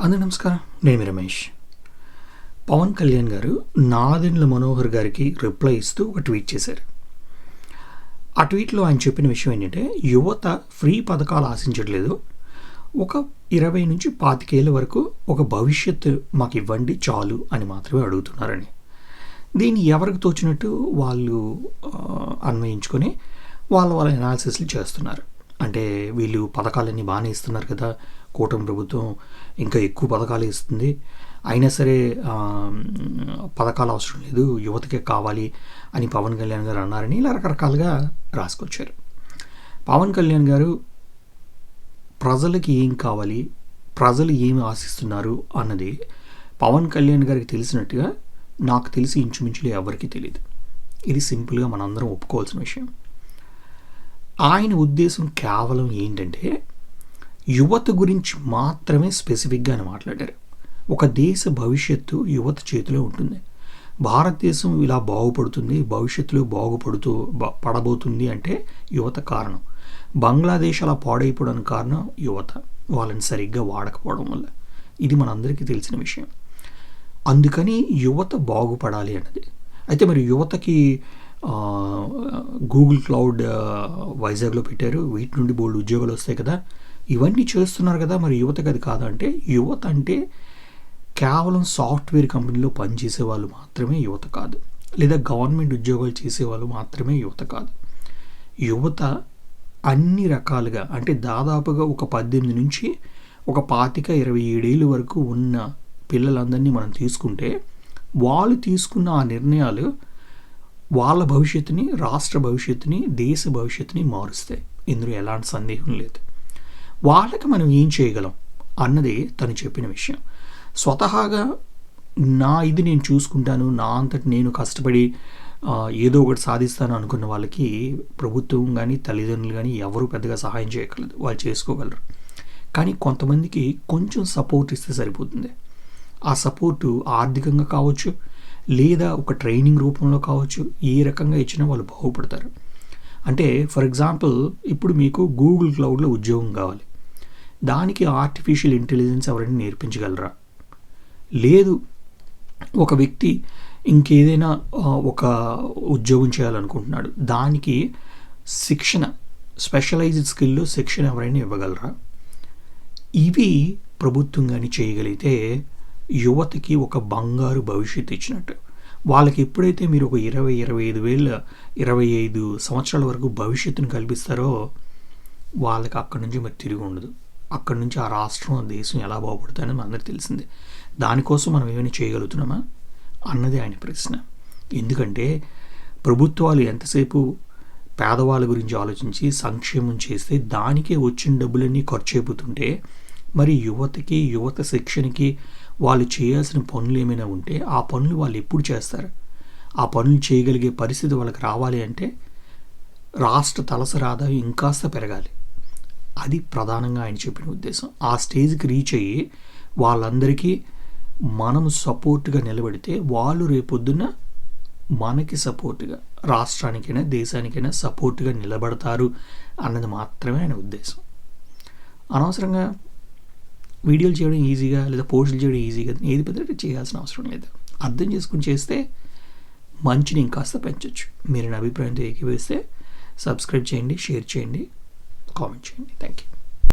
అందరూ నమస్కారం. నేను మీ రమేష్. పవన్ కళ్యాణ్ గారు నాదెండ్ల మనోహర్ గారికి రిప్లై ఇస్తూ ఒక ట్వీట్ చేశారు. ఆ ట్వీట్లో ఆయన చెప్పిన విషయం ఏంటంటే యువత ఫ్రీ పథకాలు ఆశించట్లేదు. ఒక ఇరవై నుంచి పాతికేళ్ళ వరకు ఒక భవిష్యత్తు మాకు ఇవ్వండి చాలు అని మాత్రమే అడుగుతున్నారని. దీన్ని ఎవరికి తోచినట్టు వాళ్ళు అన్వయించుకొని వాళ్ళ వాళ్ళ అనాలిసిస్లు చేస్తున్నారు. అంటే వీళ్ళు పథకాలన్నీ బాగానే ఇస్తున్నారు కదా కూటమి ప్రభుత్వం ఇంకా ఎక్కువ పథకాలు ఇస్తుంది. అయినా సరే పథకాలు అవసరం లేదు యువతకే కావాలి అని పవన్ కళ్యాణ్ గారు అన్నారని ఇలా రకరకాలుగా రాసుకొచ్చారు. పవన్ కళ్యాణ్ గారు ప్రజలకి ఏం కావాలి ప్రజలు ఏమి ఆశిస్తున్నారు అన్నది పవన్ కళ్యాణ్ గారికి తెలిసినట్టుగా నాకు తెలిసి ఇంచుమించులు ఎవరికీ తెలియదు ఇది సింపుల్గా మనందరం ఒప్పుకోవాల్సిన విషయం. ఆయన ఉద్దేశం కేవలం ఏంటంటే యువత గురించి మాత్రమే స్పెసిఫిక్గా ఆయన మాట్లాడారు. ఒక దేశ భవిష్యత్తు యువత చేతిలో ఉంటుంది. భారతదేశం ఇలా బాగుపడుతుంది భవిష్యత్తులో బాగుపడుతూ పడబోతుంది అంటే యువత కారణం. బంగ్లాదేశ్ అలా పాడైపోవడానికి కారణం యువత. వాళ్ళని సరిగ్గా వాడకపోవడం వల్ల. ఇది మనందరికీ తెలిసిన విషయం. అందుకని యువత బాగుపడాలి అన్నది. అయితే మరి యువతకి గూగుల్ క్లౌడ్ వైజాగ్లో పెట్టారు. వీటి నుండి బోల్డ్ ఉద్యోగాలు వస్తాయి కదా. ఇవన్నీ చేస్తున్నారు కదా మరి యువతకి అది కాదంటే యువత అంటే కేవలం సాఫ్ట్వేర్ కంపెనీలో పనిచేసే వాళ్ళు మాత్రమే యువత కాదు. లేదా గవర్నమెంట్ ఉద్యోగాలు చేసేవాళ్ళు మాత్రమే యువత కాదు. యువత అన్ని రకాలుగా అంటే దాదాపుగా ఒక పద్దెనిమిది నుంచి ఒక పాతిక ఇరవై ఏడేళ్ళ వరకు ఉన్న పిల్లలందరినీ మనం తీసుకుంటే వాళ్ళు తీసుకున్న ఆ నిర్ణయాలు వాళ్ళ భవిష్యత్తుని రాష్ట్ర భవిష్యత్తుని దేశ భవిష్యత్తుని మారుస్తాయి ఇందులో ఎలాంటి సందేహం లేదు. వాళ్ళకి మనం ఏం చేయగలం అన్నది తను చెప్పిన విషయం. స్వతహాగా నా ఇది నేను చూసుకుంటాను నా అంతటి నేను కష్టపడి ఏదో ఒకటి సాధిస్తాను అనుకున్న వాళ్ళకి ప్రభుత్వం కానీ తల్లిదండ్రులు కానీ ఎవరు పెద్దగా సహాయం చేయగలరు వాళ్ళు చేసుకోగలరు. కానీ కొంతమందికి కొంచెం సపోర్ట్ ఇస్తే సరిపోతుంది. ఆ సపోర్టు ఆర్థికంగా కావచ్చు లేదా ఒక ట్రైనింగ్ రూపంలో కావచ్చు ఏ రకంగా ఇచ్చినా వాళ్ళు బాగుపడతారు. అంటే ఫర్ ఎగ్జాంపుల్ ఇప్పుడు మీకు గూగుల్ క్లౌడ్లో ఉద్యోగం కావాలి. దానికి ఆర్టిఫిషియల్ ఇంటెలిజెన్స్ ఎవరైనా నేర్పించగలరా? లేదు. ఒక వ్యక్తి ఇంకేదైనా ఒక ఉద్యోగం చేయాలనుకుంటున్నాడు. దానికి శిక్షణ స్పెషలైజ్డ్ స్కిల్లో శిక్షణ ఎవరైనా ఇవ్వగలరా? ఇవి ప్రభుత్వం కానీ చేయగలిగితే యువతకి ఒక బంగారు భవిష్యత్తు ఇచ్చినట్టు. వాళ్ళకి ఎప్పుడైతే మీరు ఒక ఇరవై ఇరవై ఐదు వేల ఇరవై ఐదు సంవత్సరాల వరకు భవిష్యత్తును కల్పిస్తారో వాళ్ళకి అక్కడి నుంచి మరి తిరిగి ఉండదు. అక్కడి నుంచి ఆ రాష్ట్రం ఆ దేశం ఎలా బాగుపడుతుందని మనందరికీ తెలిసిందే. దానికోసం మనం ఏమైనా చేయగలుగుతున్నామా? అన్నది ఆయన ప్రశ్న. ఎందుకంటే ప్రభుత్వాలు ఎంతసేపు పేదవాళ్ళ గురించి ఆలోచించి సంక్షేమం చేస్తే దానికే వచ్చిన డబ్బులన్నీ ఖర్చు అయిపోతుంటే మరి యువతకి యువత శిక్షణకి వాళ్ళు చేయాల్సిన పనులు ఏమైనా ఉంటే ఆ పనులు వాళ్ళు ఎప్పుడు చేస్తారు? ఆ పనులు చేయగలిగే పరిస్థితి వాళ్ళకి రావాలి అంటే రాష్ట్ర తలసరి ఆదాయం ఇంకాస్త పెరగాలి. అది ప్రధానంగా ఆయన చెప్పిన ఉద్దేశం. ఆ స్టేజ్కి రీచ్ అయ్యి వాళ్ళందరికీ మనం సపోర్ట్గా నిలబడితే వాళ్ళు రేపొద్దున మనకి సపోర్ట్గా రాష్ట్రానికైనా దేశానికైనా సపోర్ట్గా నిలబడతారు అన్నది మాత్రమే ఆయన ఉద్దేశం. అనవసరంగా వీడియోలు చేయడం ఈజీగా లేదా పోస్టులు చేయడం ఈజీగా ఏది పెద్ద చేయాల్సిన అవసరం లేదు. అర్థం చేసుకుని చేస్తే మంచిని ఇంకాస్త పెంచవచ్చు మీరు నా అభిప్రాయంతో ఏకీభవిస్తే సబ్స్క్రైబ్ చేయండి షేర్ చేయండి కామెంట్ చేయండి. Thank you